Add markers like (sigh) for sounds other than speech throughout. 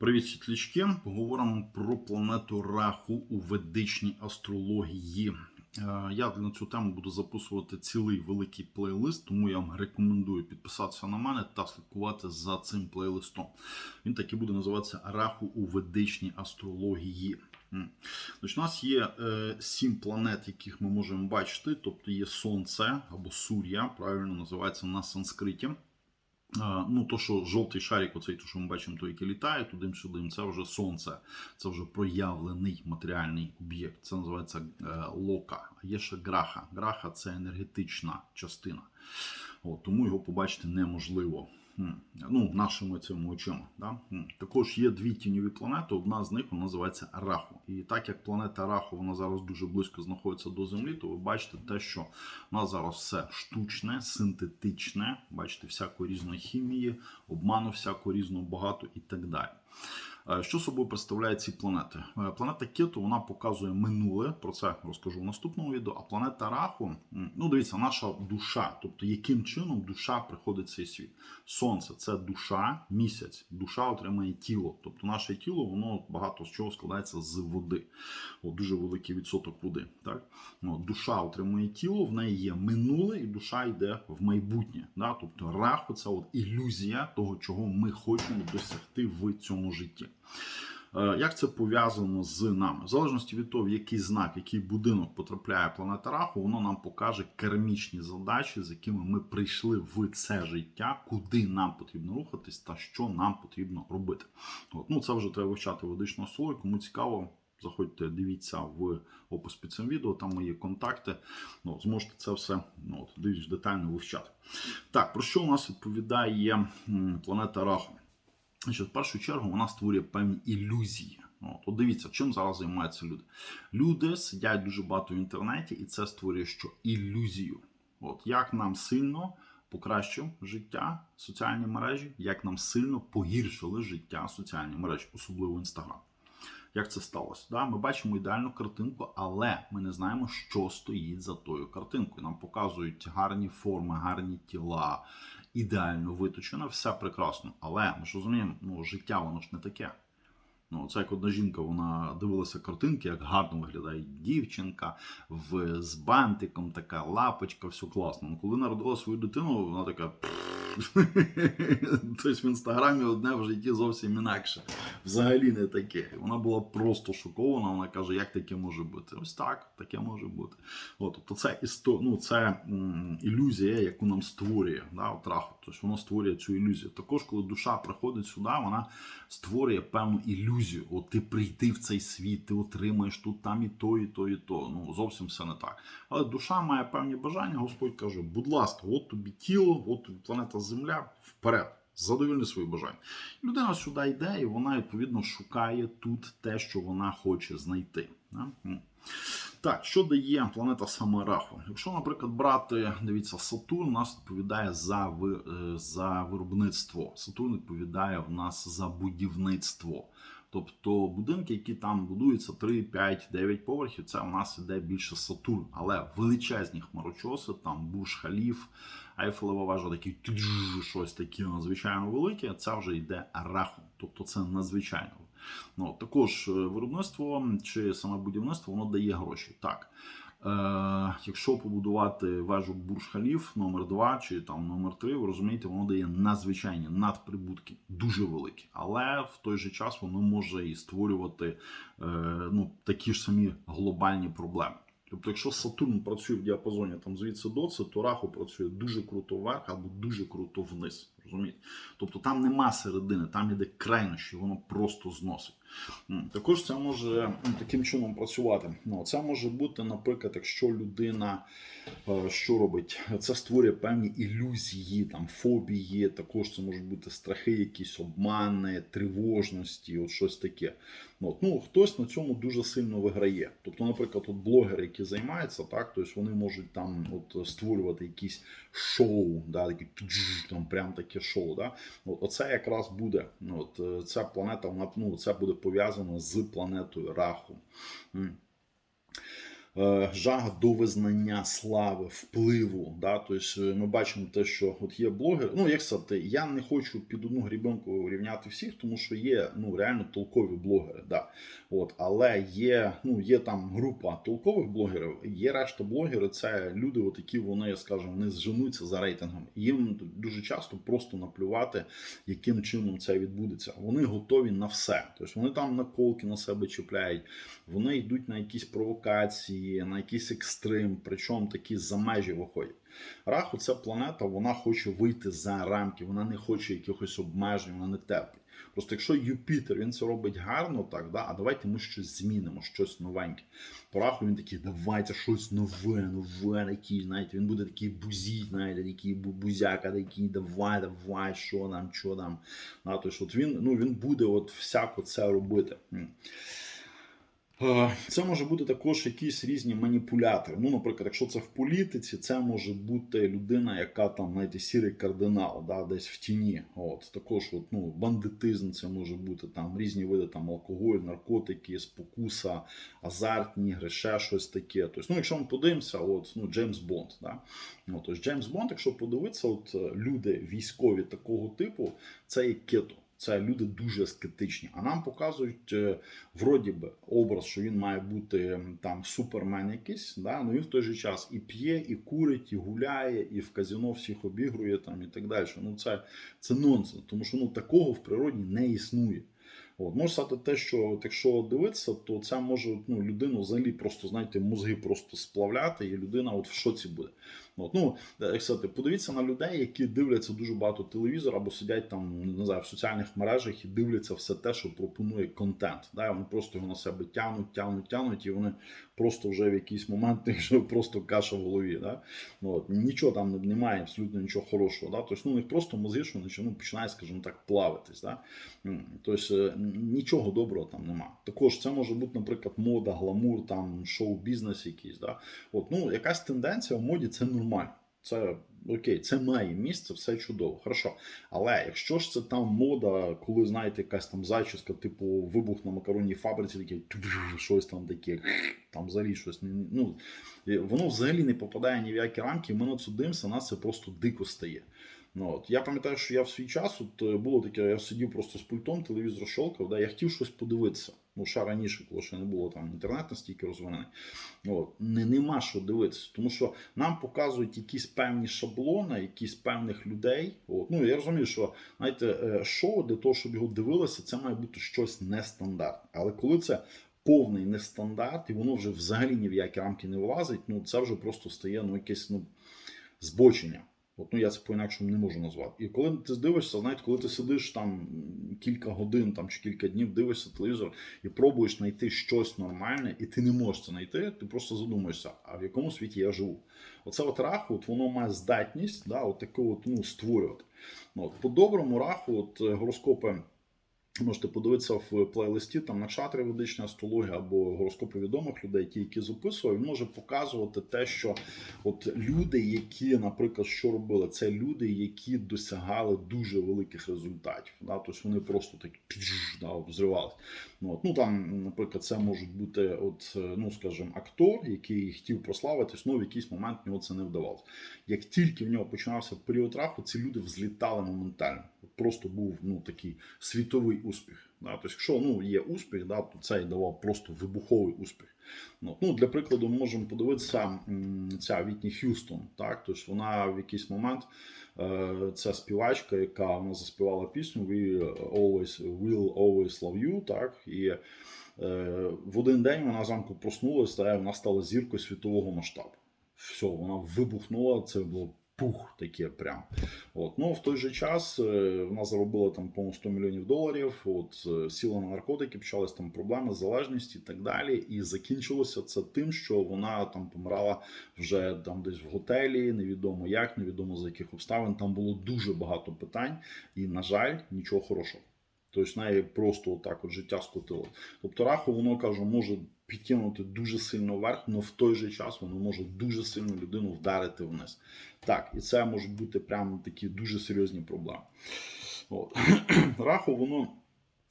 Привіт, світлячки. Поговоримо про планету Раху у ведичній астрології. Е, Я на цю тему буду записувати цілий великий плейлист, тому я вам рекомендую підписатися на мене та слідкувати за цим плейлистом. Він так і буде називатися Раху у ведичній астрології. Значить, у нас є е, сім планет, яких ми можемо бачити. Тобто є Сонце або Сур'я, правильно називається на санскриті. Ну, то, що жовтий шарик, оцей, то, що ми бачимо, той, який літає туди-сюди, це вже сонце, це вже проявлений матеріальний об'єкт. Це називається е, лока. А є ще граха. Граха це енергетична частина. От, тому його побачити неможливо. Ну, нашими цими очима. Да? Також є дві тіньові планети. Одна з них вона називається Раху. І так як планета Раху вона зараз дуже близько знаходиться до Землі, то ви бачите те, що у нас зараз все штучне, синтетичне, бачите, всякої різної хімії, обману всякого різного багато і так далі. Е, Що собою представляють ці планети? Е, Планета Кету вона показує минуле, про це розкажу в наступному відео. А планета Раху, ну дивіться, наша душа, тобто яким чином душа приходить в цей світ. Сонце це душа, місяць. Душа отримає тіло. Тобто наше тіло, воно багато з чого складається з води. От, дуже великий відсоток води. Так? Ну, душа отримує тіло, в неї є минуле, і душа йде в майбутнє. Да? Тобто раху це от ілюзія того, чого ми хочемо досягти в цьому житті. Е, Як це пов'язано з нами? В залежності від того, в який знак, який будинок потрапляє планета Раху, воно нам покаже кармічні задачі, з якими ми прийшли в це життя, куди нам потрібно рухатись та що нам потрібно робити. От. Ну, це вже треба вивчати ведичну астрологію. Кому цікаво, заходьте, дивіться в опис під цим відео, там мої контакти. Ну, зможете це все ну, от, детально вивчати. Так, про що у нас відповідає планета Раху? Значить, в першу чергу вона створює певні ілюзії. От, от дивіться, чим зараз займаються люди. Люди сидять дуже багато в інтернеті, і це створює що ілюзію. От як нам сильно покращив життя соціальні мережі, як нам сильно погіршили життя соціальні мережі, особливо інстаграм. Як це сталося? Да? Ми бачимо ідеальну картинку, але ми не знаємо, що стоїть за тою картинкою. Нам показують гарні форми, гарні тіла, ідеально виточена, все прекрасно. Але ми ж розуміємо, ну, життя воно ж не таке. Ну, це як одна жінка, вона дивилася картинки, як гарно виглядає дівчинка в, з бантиком, така лапочка, все класно. Ну, коли народила свою дитину, вона така. (laughs) Тобто в інстаграмі одне в житті зовсім інакше. Взагалі не таке. Вона була просто шокована. Вона каже, як таке може бути? Ось так, таке може бути. От, тобто це істо... ну, це м, ілюзія, яку нам створює да, от. Тобто воно створює цю ілюзію. Також, коли душа приходить сюди, вона створює певну ілюзію. От ти прийти в цей світ, ти отримаєш тут там і то, і то, і то. Ну зовсім все не так. Але душа має певні бажання. Господь каже: будь ласка, от тобі тіло, от тобі планета Земля, вперед. Задовільни свої бажання. Людина сюди йде, і вона відповідно шукає тут те, що вона хоче знайти. Так, що дає планета саме Раху? Якщо, наприклад, брати, дивіться, Сатурн у нас відповідає за, ви- е, за виробництво. Сатурн відповідає в нас за будівництво. Тобто будинки, які там будуються 3, 5, 9 поверхів, це у нас іде більше Сатурн. Але величезні хмарочоси, там Буш Халіф, Айфелева важа, такі щось таке надзвичайно велике, це вже йде Раху. Тобто це надзвичайно. Ну, також е, виробництво чи саме будівництво воно дає гроші. Так. Е, якщо побудувати вежу Бурж-Халіф номер 2 чи там номер 3 ви розумієте, воно дає надзвичайні надприбутки, дуже великі. Але в той же час воно може і створювати е, ну, такі ж самі глобальні проблеми. Тобто, якщо Сатурн працює в діапазоні там звідси до це, то Раху працює дуже круто вверх або дуже круто вниз. Розумієте? Тобто там нема середини, там іде крайнощі, воно просто зносить. Також це може таким чином працювати. Ну, це може бути, наприклад, якщо людина е, що робить, це створює певні ілюзії, там фобії, також це можуть бути страхи, якісь обмани, тривожності, от щось таке. От, ну, хтось на цьому дуже сильно виграє. Тобто, наприклад, от блогери, які займаються, так, тобто вони можуть там от, створювати якісь шоу, да, такі там прям таке шоу. Да. От, оце якраз буде. ну, От, е, ця планета, вона, ну, це буде пов'язано з планетою Раху. Е, жага до визнання слави, впливу. Да? Тобто е, ми бачимо те, що от є блогери. Ну, як сказати, я не хочу під одну грібенку рівняти всіх, тому що є ну, реально толкові блогери. Да. От, але є, ну, є там група толкових блогерів, є решта блогери, це люди, от, які вони, скажімо, не зженуться за рейтингом. Їм дуже часто просто наплювати, яким чином це відбудеться. Вони готові на все. Тобто вони там наколки на себе чіпляють, вони йдуть на якісь провокації, на якийсь екстрим, причому такі за межі виходять. Раху це планета, вона хоче вийти за рамки, вона не хоче якихось обмежень, вона не терпить. Просто якщо Юпітер він це робить гарно, так да, а давайте ми щось змінимо, щось новеньке. По раху він такий, давайте щось нове, нове, такий, знаєте, він буде такий бузій, знаєте, такий бузяка, такий, давай, давай, що нам, що нам. Тобто, от він, ну, він буде от всяко це робити. Е, Це може бути також якісь різні маніпулятори. Ну, наприклад, якщо це в політиці, це може бути людина, яка там, знаєте, сірий кардинал, да, десь в тіні. От також, от, ну, бандитизм, це може бути там різні види там алкоголь, наркотики, спокуса, азартні ігри, ще щось таке. Тобто, ну, якщо ми подивимося, от ну, Джеймс Бонд, да. Ну, тобто Джеймс Бонд, якщо подивитися, от люди військові такого типу, це є кето. Це люди дуже аскетичні. А нам показують е, вроді би образ, що він має бути там супермен якийсь, да? ну він в той же час і п'є, і курить, і гуляє, і в казино всіх обігрує там і так далі. Ну це, це нонсенс, тому що ну такого в природі не існує. От, можна сказати те, що якщо дивитися, то це може ну, людину взагалі просто, знаєте, мозги просто сплавляти, і людина от в шоці буде. От, ну, як сказати, подивіться на людей, які дивляться дуже багато телевізора або сидять там не знаю, в соціальних мережах і дивляться все те, що пропонує контент. Да? Вони просто його на себе тягнуть, тягнуть, тягнуть, і вони просто вже в якийсь момент (laughs) вже просто каша в голові. Да? Ну, От, нічого там немає, абсолютно нічого хорошого. Да? Тобто, ну, у них просто мозги, що ну, починають, скажімо так, плавитись. Да? Тобто е, нічого доброго там нема. Також це може бути, наприклад, мода, гламур, там шоу-бізнес якийсь. Да? От, ну, якась тенденція в моді це нормально. Це окей, це має місце, все чудово, хорошо. Але якщо ж це там мода, коли знаєте, якась там зачіска, типу вибух на макаронній фабриці, таке щось там таке, там взагалі щось ну воно взагалі не попадає ні в які рамки. Ми на це дивимося, нас це просто дико стає. Ну, от. Я пам'ятаю, що я в свій час от, було таке, я сидів просто з пультом, телевізор щолкав, да, я хотів щось подивитися. Ну, ще раніше, коли ще не було там інтернет настільки розвинений. От. Не, нема що дивитися, тому що нам показують якісь певні шаблони, якісь певних людей. От. Ну, я розумію, що знаєте, е, шоу для того, щоб його дивилися, це має бути щось нестандартне. Але коли це повний нестандарт, і воно вже взагалі ні в які рамки не влазить, ну це вже просто стає ну, якесь ну, збочення. От, ну я це по-інакшому не можу назвати. І коли ти дивишся, знаєте, коли ти сидиш там кілька годин там, чи кілька днів, дивишся телевізор і пробуєш знайти щось нормальне, і ти не можеш це знайти, ти просто задумаєшся, а в якому світі я живу. Оце от раху, от воно має здатність да, от таку от, ну, створювати. Ну, от, по-доброму раху, от гороскопи. Можете подивитися в плейлисті там накшатри ведична астрологія або гороскопи відомих людей, ті, які записував, він може показувати те, що от люди, які, наприклад, що робили, це люди, які досягали дуже великих результатів. Да? Тобто вони просто так да, взривалися. Ну, от, ну там, наприклад, це можуть бути, от, ну скажімо, актор, який хотів прославитись, ну в якийсь момент в нього це не вдавалося. Як тільки в нього починався період раху, ці люди взлітали моментально. Просто був ну такий світовий успіх. Да? Тобто, якщо ну, є успіх, да, то це і давав просто вибуховий успіх. Ну, ну, для прикладу, ми можемо подивитися ця Вітні Х'юстон. Так? Тобто вона в якийсь момент, е, ця співачка, яка вона заспівала пісню We always will always love you. Так? І е, в один день вона зранку проснулася, вона стала зіркою світового масштабу. Все, вона вибухнула, це було пух, таке прям. От. Ну, в той же час е, вона заробила там, по 100 мільйонів доларів, от, е, сіла на наркотики, почались там проблеми, залежність і так далі. І закінчилося це тим, що вона там помирала вже там десь в готелі, невідомо як, невідомо за яких обставин. Там було дуже багато питань, і, на жаль, нічого хорошого. Тобто неї просто отак от життя скотило. Тобто раху, воно кажу, може підтягнути дуже сильно вверх, але в той же час воно може дуже сильно людину вдарити вниз. Так, і це можуть бути прямо такі дуже серйозні проблеми. От. (clears throat) Раху, воно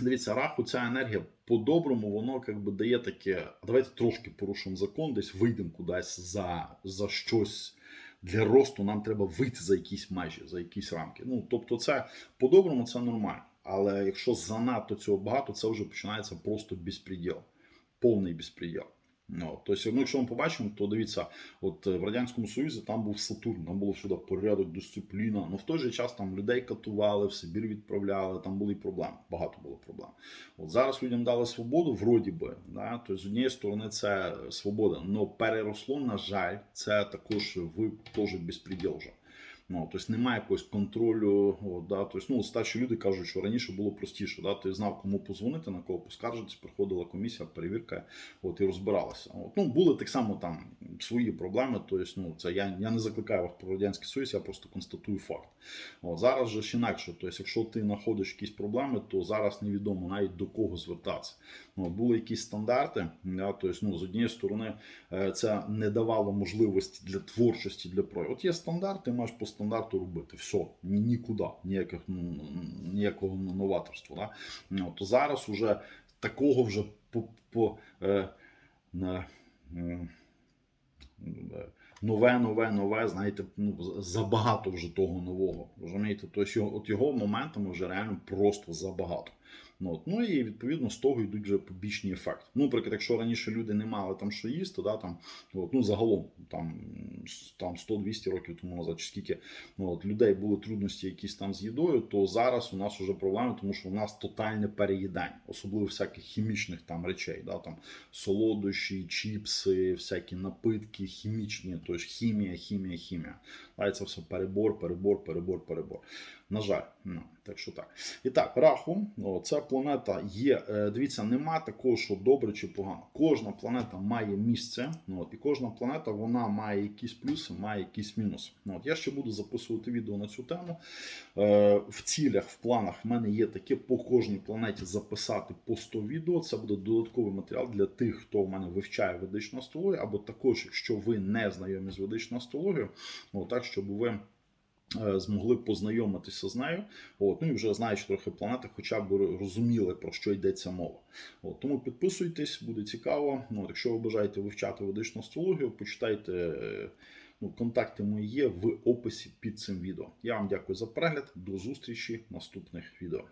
Дивіться, раху, ця енергія по-доброму, воно якби дає таке. «А Давайте трошки порушимо закон, десь вийдемо кудись за, за щось. Для росту нам треба вийти за якісь межі, за якісь рамки. Ну тобто, це по-доброму це нормально. Але якщо занадто цього багато, це вже починається просто безпреділ, повний безпреділ. Ну, тобто, ну, якщо ми побачимо, то дивіться, от е, в Радянському Союзі там був Сатурн, там було всюди порядок, дисципліна. Ну в той же час там людей катували, в Сибір відправляли, там були проблеми, багато було проблем. От зараз людям дали свободу, вроді би. Да? Тобто, з однієї сторони, це свобода, але переросло, на жаль, це також ви теж безпреділ вже. Ну, тобто немає якогось контролю. О, да, тобто, ну, старші люди кажуть, що раніше було простіше. Да, ти знав, кому позвонити, на кого поскаржитись, приходила комісія, перевірка, от і розбиралася. От, ну, були так само там свої проблеми. Тобто, ну, це я, я не закликаю вас про радянський союз, я просто констатую факт. От, зараз же ж інакше. Тобто, якщо ти знаходиш якісь проблеми, то зараз невідомо навіть до кого звертатися. Ну, от, були якісь стандарти. Да, тобто, ну, з однієї сторони, е, це не давало можливості для творчості, для прояву. От є стандарт, ти маєш по стандарту робити. Все, нікуди, ніяких, ну, ніякого новаторства. Да? Ну, то зараз уже такого вже по, по е, на, е, нове, нове, нове, знаєте, ну, забагато вже того нового. Розумієте? Тобто от його моментами вже реально просто забагато. Ну, от, ну і відповідно з того йдуть вже побічні ефекти. Ну, наприклад, якщо раніше люди не мали там що їсти, да, там, от, ну загалом там, там 100-200 років тому назад, чи скільки ну, от, людей були трудності якісь там з їдою, то зараз у нас вже проблеми, тому що у нас тотальне переїдання, особливо всяких хімічних там речей, да, там солодощі, чіпси, всякі напитки, хімічні, тобто хімія, хімія, хімія. А це все перебор, перебор, перебор, перебор. На жаль, ну, так що так. І так, раху, ця планета є. е, Дивіться, нема такого, що добре чи погано. Кожна планета має місце, ну, от, і кожна планета вона має якісь плюси, має якісь мінуси. Ну, от, я ще буду записувати відео на цю тему. Е, в цілях, в планах в мене є таке по кожній планеті записати по 100 відео. Це буде додатковий матеріал для тих, хто в мене вивчає ведичну астрологію, або також, якщо ви не знайомі з ведичною астрологією, ну, так, щоб ви змогли познайомитися з нею. От, ну і вже знаючи трохи планети, хоча б розуміли, про що йдеться мова. От, тому підписуйтесь, буде цікаво. Ну, якщо ви бажаєте вивчати ведичну астрологію, почитайте. е, Ну, контакти мої є в описі під цим відео. Я вам дякую за перегляд. До зустрічі в наступних відео.